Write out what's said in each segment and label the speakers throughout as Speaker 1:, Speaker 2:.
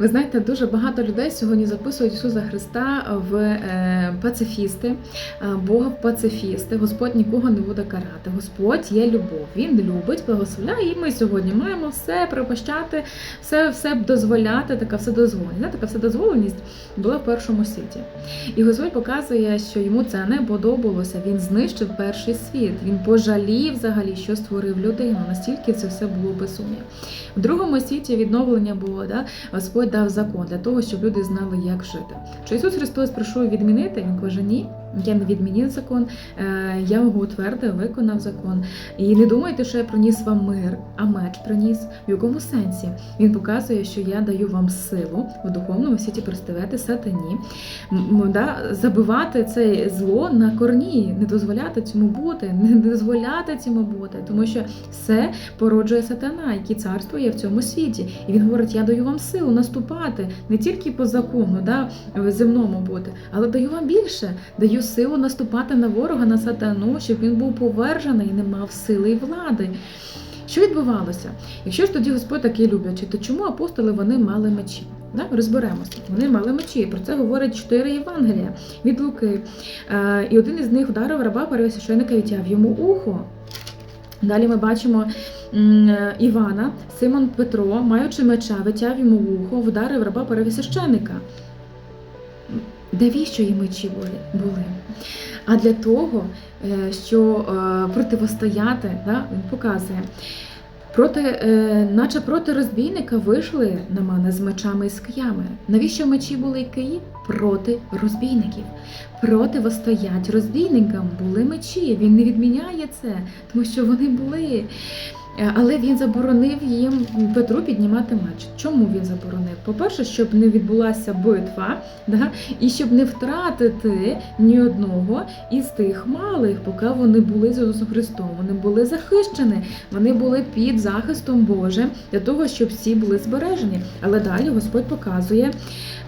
Speaker 1: Ви знаєте, дуже багато людей сьогодні записують Ісуса Христа в е, пацифісти, е, Бога в пацифісти. Господь нікого не буде карати. Господь є любов. Він любить, благословляє. І ми сьогодні маємо все припощати, все, все дозволяти. Така вседозволеність. Така вседозволеність була в першому світі. І Господь показує, що йому це не подобалося. Він знищив перший світ. Він пожалів взагалі, що створив людину. Настільки це все було безум'я. В другому світі відновлення було, да, Господь дав закон для того, щоб люди знали, як жити. Чи Ісус Христос прийшов відмінити? Він каже, ні, я не відмінив закон, е, я його утвердив, виконав закон. І не думайте, що я приніс вам мир, а меч приніс. В якому сенсі? Він показує, що я даю вам силу в духовному світі протистояти сатані, да, забивати це зло на корні, не дозволяти цьому бути, не дозволяти цьому бути, тому що все породжує сатана, який царствує в цьому світі. І він говорить: я даю вам силу наступати не тільки по закону, да, земному бути, але даю вам більше, даю силу наступати на ворога, на сатану, щоб він був повержений і не мав сили і влади. Що відбувалося? Якщо ж тоді Господь такий люблячий, то чому апостоли вони мали мечі? Да? Розберемося. Вони мали мечі. Про це говорять чотири Євангелія від Луки. Е, і один із них вдарив раба пересвященника і відтяв йому ухо. Далі ми бачимо м, Івана, Симон Петро, маючи меча, витяв йому вухо, вдарив раба пересвященика. Навіщо їм мечі були? А для того, е, що е, противостояти, да, він показує. Проти, е, наче проти розбійника вийшли на мене з мечами і з киями. Навіщо мечі були і киї? Проти розбійників. Противостоять розбійникам були мечі. Він не відміняє це, тому що вони були. Е, Але він заборонив їм Петру піднімати меч. Чому він заборонив? По-перше, щоб не відбулася битва, да? і щоб не втратити ні одного із тих малих, поки вони були з Ісусом Христом. Вони були захищені, вони були під захистом Божим для того, щоб всі були збережені. Але далі Господь показує,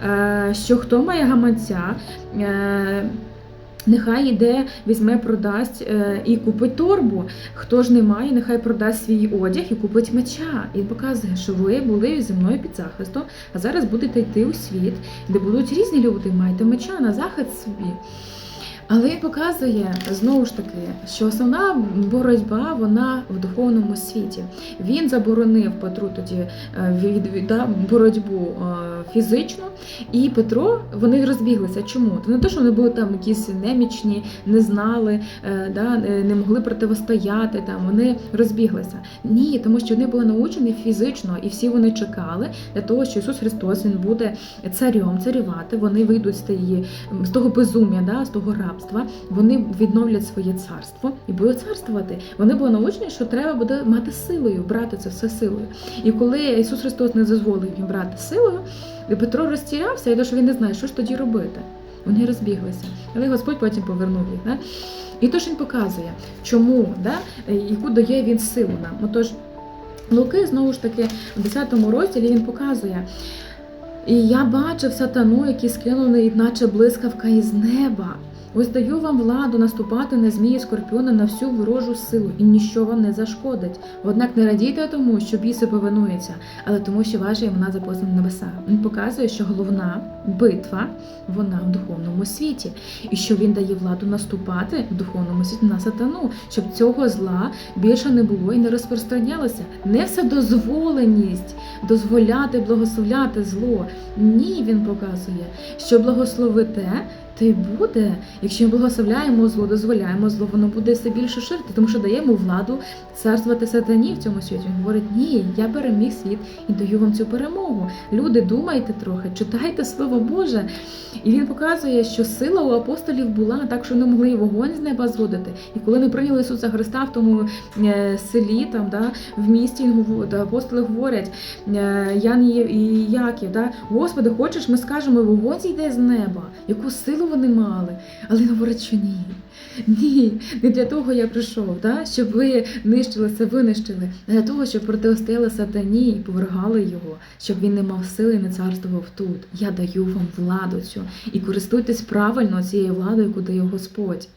Speaker 1: е, що хто має гаманця. Нехай іде, візьме, продасть е, і купить торбу. Хто ж не має, нехай продасть свій одяг і купить меча. І показує, що ви були зі мною під захистом, а зараз будете йти у світ, де будуть різні люди, майте меча на захист собі. Але показує знову ж таки, що основна боротьба вона в духовному світі. Він заборонив Петру тоді е, від, да, боротьбу е, фізичну, і Петро вони розбіглися. Чому? Це не те, що вони були там якісь немічні, не знали, е, да, не могли противостояти. Там вони розбіглися. Ні, тому що вони були научені фізично, і всі вони чекали для того, що Ісус Христос він буде царем, царювати. Вони вийдуть з тієї з того безум'я, да, з того рабства. Вони відновлять своє царство і будуть царствувати. Вони були научені, що треба буде мати силою, брати це все силою. І коли Ісус Христос не дозволив їм брати силою, Петро розтірявся, і що він не знає, що ж тоді робити. Вони розбіглися. Але Господь потім повернув їх. Да? І то, що він показує, чому, да? яку дає він силу нам. Отож, Луки, знову ж таки, в 10 розділі він показує. І я бачив сатану, який скинув, наче блискавка із неба. Ось даю вам владу наступати на змії скорпіона на всю ворожу силу, і ніщо вам не зашкодить. Однак не радійте тому, що біси повинуються, але тому, що ваша імена записана на небеса. Він показує, що головна битва вона в духовному світі, і що він дає владу наступати в духовному світі на сатану, щоб цього зла більше не було і не розпространялося. Не вседозволеність дозволяти благословляти зло. Ні, він показує, що благословите. То й буде, якщо ми благословляємо зло, дозволяємо зло, воно буде все більше ширити, тому що даємо владу царствувати сатані в цьому світі. Він говорить, ні, я переміг світ і даю вам цю перемогу. Люди, думайте трохи, читайте Слово Боже. І він показує, що сила у апостолів була так, що вони могли і вогонь з неба зводити. І коли вони прийняли Ісуса Христа в тому е, селі, там, да, в місті, апостоли говорять, Ян і Яків, да, Господи, хочеш, ми скажемо, вогонь зійде з неба, яку силу вони мали. Але говорить, що ні. Ні, не для того я прийшов, да? щоб ви нищили це, винищили, а для того, щоб протистояли сатані і повергали його, щоб він не мав сили і не царствував тут. Я даю вам владу цю і користуйтесь правильно цією владою, яку дає Господь.